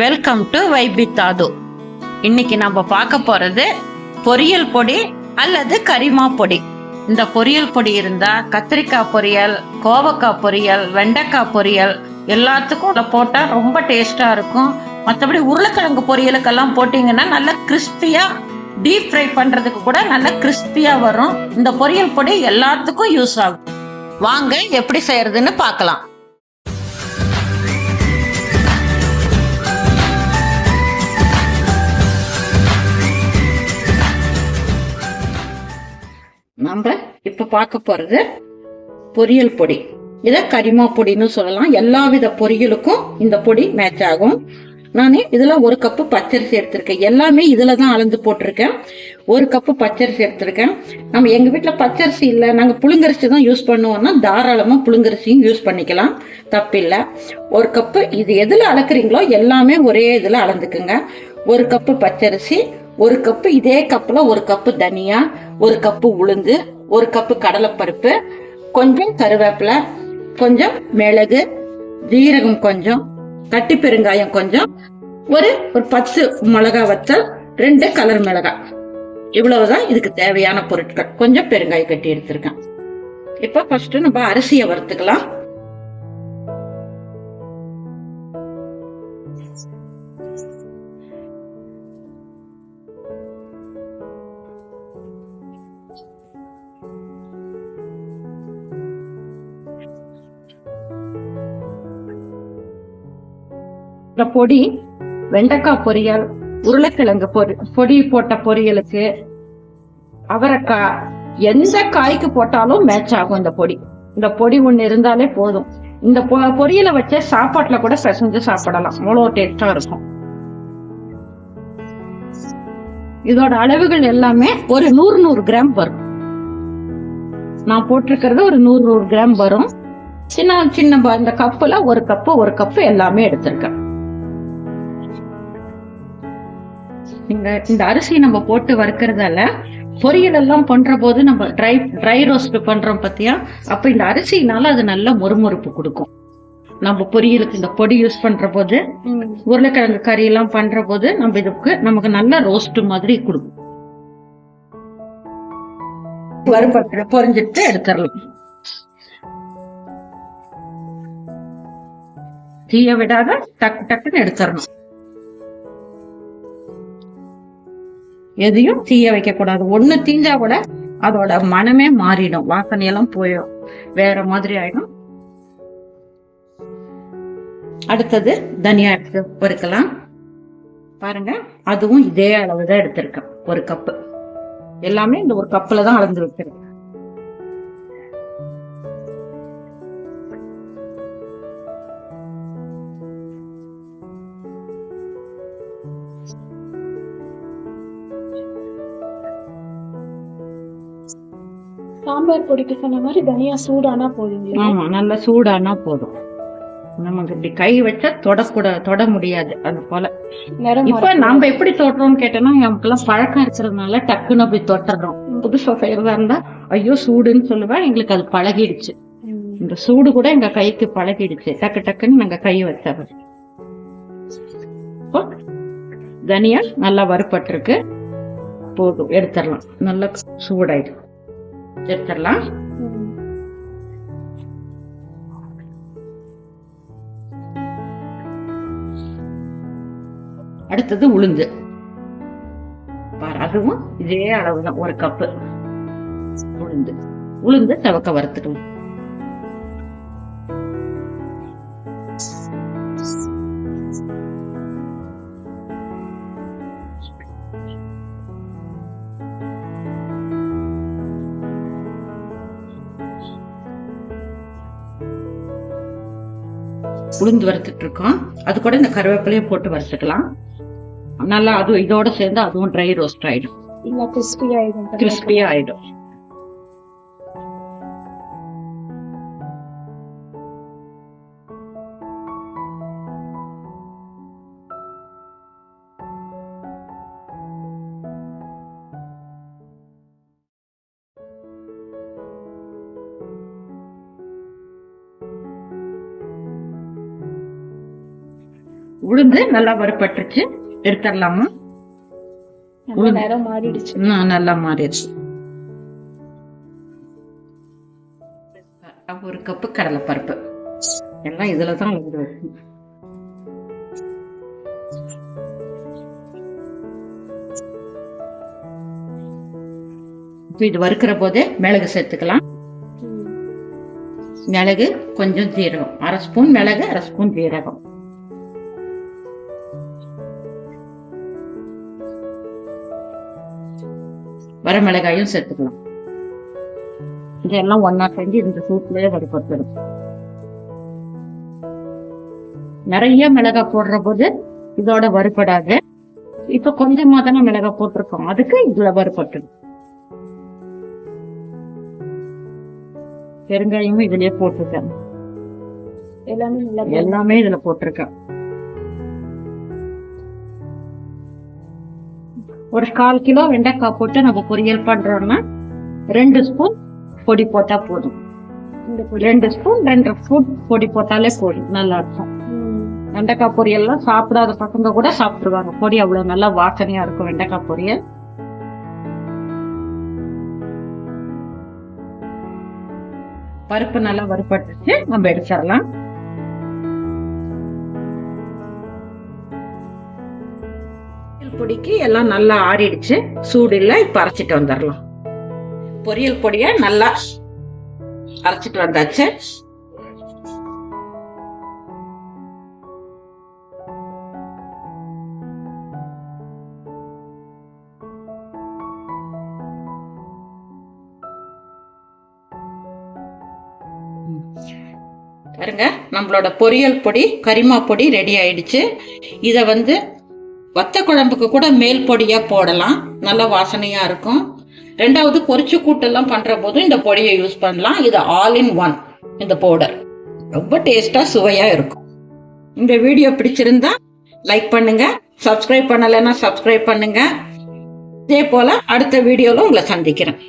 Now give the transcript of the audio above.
Welcome to வைபித்தாது இன்னைக்கு நம்ம பார்க்க போறது பொரியல் பொடி அல்லது கரிமா பொடி. இந்த பொரியல் பொடி இருந்தா கத்திரிக்காய் பொரியல் கோவக்காய் பொரியல் வெண்டைக்காய் பொரியல் எல்லாத்துக்கும் இதை போட்டால் ரொம்ப டேஸ்டா இருக்கும். மற்றபடி உருளைக்கிழங்கு பொரியலுக்கெல்லாம் போட்டிங்கன்னா நல்லா கிறிஸ்பியா டீப் ஃப்ரை பண்றதுக்கு கூட நல்லா கிறிஸ்பியா வரும். இந்த பொரியல் பொடி எல்லாத்துக்கும் யூஸ் ஆகும். வாங்க எப்படி செய்யறதுன்னு பார்க்கலாம். நம்ம இப்ப பார்க்க போறது பொரியல் பொடி. இத கரிமா பொடின்னு சொல்லலாம். எல்லா வித பொரியலுக்கும் இந்த பொடி மேட்ச் ஆகும். நான் இதுல ஒரு கப்பு பச்சரிசி எடுத்திருக்கேன். எல்லாமே இதில் தான் அளந்து போட்டிருக்கேன். ஒரு கப்பு பச்சரிசி எடுத்திருக்கேன். நம்ம எங்க வீட்டுல பச்சரிசி இல்லை. நாங்க புழுங்கரிசி தான் யூஸ் பண்ணுவோம்னா தாராளமா புழுங்கரிசியும் யூஸ் பண்ணிக்கலாம். தப்பில்லை ஒரு கப்பு இது எதுல அளக்குறீங்களோ எல்லாமே ஒரே இதுல அளந்துக்குங்க. ஒரு கப்பு பச்சரிசி ஒரு கப்பு இதே கப்பில் ஒரு கப்பு தனியா ஒரு கப்பு உளுந்து ஒரு கப்பு கடலைப்பருப்பு கொஞ்சம் கருவேப்பிலை கொஞ்சம் மிளகு ஜீரகம் கொஞ்சம் கட்டி பெருங்காயம் கொஞ்சம் ஒரு ஒரு பத்து மிளகா வத்தல் ரெண்டு கலர் மிளகாய். இவ்வளவுதான் இதுக்கு தேவையான பொருட்கள். கொஞ்சம் பெருங்காயம் கட்டி எடுத்திருக்கேன். இப்போ ஃபர்ஸ்ட் நம்ம அரிசியை வறுத்துக்கலாம். பொடி வெண்டைக்காய் பொரியல் உருளைக்கிழங்கு பொரி பொடி போட்ட பொரியலுக்கு அவரைக்காய் எந்த காய்க்கு போட்டாலும் மேட்ச் ஆகும் இந்த பொடி. இந்த பொடி ஒன்று இருந்தாலே போதும். இந்த பொ- பொரியலை வச்ச சாப்பாட்டுல கூட பிசைஞ்சு சாப்பிடலாம். அவ்வளோ டேஸ்டா இருக்கும். இதோட அளவுகள் எல்லாமே ஒரு நூறு நூறு கிராம் வரும். நான் போட்டிருக்கிறது ஒரு நூறு நூறு கிராம் வரும். சின்ன சின்ன இந்த கப்புல ஒரு கப்பு ஒரு கப்பு எல்லாமே எடுத்திருக்கேன். இந்த இந்த அரிசி நம்ம போட்டு வறுக்கறதால பொரியல் எல்லாம் பண்ற போது நம்ம ட்ரை ட்ரை ரோஸ்ட் பண்றோம் பத்தியா? அப்ப இந்த அரிசினால அது நல்ல மொறுமொறுப்பு கொடுக்கும். நம்ம பொரியலுக்கு இந்த பொடி யூஸ் பண்ற போது உருளைக்கிழங்கு கறி எல்லாம் பண்ற போது நம்ம இதுக்கு நமக்கு நல்ல ரோஸ்ட் மாதிரி கொடுக்கும். வறுபட்டு பொரிஞ்சிட்டு எடுத்துடலாம் தீய விடாத டக்கு டக்குன்னு எடுத்துடணும் எதையும் தீய வைக்க கூடாது ஒண்ணு தீஞ்சா கூட அதோட மனமே மாறிடும். வாசனையெல்லாம் போயிடும். வேற மாதிரி ஆயிடும். அடுத்தது தனியா எடுத்து பொறுக்கலாம். பாருங்க அதுவும் இதே அளவு தான் எடுத்திருக்கேன். ஒரு கப்பு எல்லாமே இந்த ஒரு கப்புல தான் அளந்து வச்சிருக்கேன். சாம்பார் பொடிக்கு சொன்ன மாதிரி தனியா சூடானா போதுங்களா ஆமா நல்லா சூடானா போதும். நமக்கு இப்படி கை வச்சா தொடக்கூட தொட முடியாது அது போல. இப்ப நாம எப்படி தொடுறோம்னு கேட்டோம்னா நமக்கெல்லாம் பழக்கம் இருக்கிறதுனால டக்குன்னு போய் தொட்டுறோம். புதுசா செய்யறதா இருந்தா ஐயோ சூடுன்னு சொல்லுவேன் எங்களுக்கு அது பழகிடுச்சு. இந்த சூடு கூட எங்க கைக்கு பழகிடுச்சு. டக்கு டக்குன்னு நாங்க கை வச்சிடுறோம் தனியா நல்லா வறுபட்டிருக்கு. போதும் எடுத்துடலாம். நல்லா சூடாயிடும். எடுத்துடலாம். அடுத்தது உளுந்து. அதுவும் இதே அளவுதான் ஒரு கப்பு உளுந்து. உளுந்து செவக்க வறுத்துக்கலாம் உளுந்து வறுத்துட்டு இருக்கோம் அது கூட இந்த கருவேப்பிலையும் போட்டு வறுத்துக்கலாம். நல்லா அது இதோட சேர்ந்து அதுவும் ட்ரை ரோஸ்ட் ஆயிடும். கிறிஸ்பியா ஆயிடும். உளுந்து நல்லா வறுபட்டுருச்சு எடுத்துடலாமா? நல்ல நேரம் மாறிடுச்சு. நல்லா ஒரு கப்பு கடலைப்பருப்பு. எல்லாம் இதுல தான். இப்ப இது வறுக்கிற போதே மிளகு சேர்த்துக்கலாம். மிளகு கொஞ்சம் ஜீரகம். அரை ஸ்பூன் மிளகு அரை ஸ்பூன் ஜீரகம். வர மிளகாயும் சேர்த்துக்கலாம். இதெல்லாம் ஒன்னா செஞ்சு இந்த சூட்லயே வறுபட்டுடும் நிறைய மிளகாய் போடுற போது இதோட வறுபடாது. இப்ப கொஞ்சமா தானே மிளகாய் போட்டிருக்கோம். அதுக்கு இதுல வறுபட்டுடும் பெருங்காயமும் இதுலயே போட்டிருக்கேன். எல்லாமே எல்லாமே இதுல போட்டிருக்கேன். ஒரு கால் கிலோ வெண்டைக்காய் போட்டு நம்ம பொரியல் பண்றோம்னா ரெண்டு ஸ்பூன் பொடி போட்டா போதும். ரெண்டு ஸ்பூன் ரெண்டு ஸ்பூன் பொடி போட்டாலே போதும். நல்லா இருக்கும். வெண்டைக்காய் பொரியல்லாம் சாப்பிடாத பசங்க கூட சாப்பிடுவாங்க பொடி அவ்வளவு நல்லா வாசனையா இருக்கும் வெண்டைக்காய் பொரியல். பருப்பு நல்லா வறுபட்டுச்சு. நம்ம எடுத்துடலாம். பொடிக்கு எல்லாம் நல்லா ஆறிடுச்சு. சூடு இல்லை இப்போ அரைச்சிட்டு வந்துடலாம் பொரியல் பொடியை நல்லா அரைச்சிட்டு வந்தாச்சு. பாருங்க நம்மளோட பொரியல் பொடி கரிமா பொடி ரெடி ஆயிடுச்சு. இதை வந்து வத்த குழம்புக்கு கூட மேல் பொடியாக போடலாம். நல்ல வாசனையாக இருக்கும். ரெண்டாவது பொரிச்சு கூட்டெல்லாம் பண்ணுற போதும் இந்த பொடியை யூஸ் பண்ணலாம். இது ஆல் இன் ஒன் இந்த பவுடர். ரொம்ப டேஸ்ட்டாக சுவையாக இருக்கும். இந்த வீடியோ பிடிச்சிருந்தா லைக் பண்ணுங்க சப்ஸ்கிரைப் பண்ணலைன்னா சப்ஸ்கிரைப் பண்ணுங்க. இதே போல் அடுத்த வீடியோவில் உங்களை சந்திக்கிறேன்.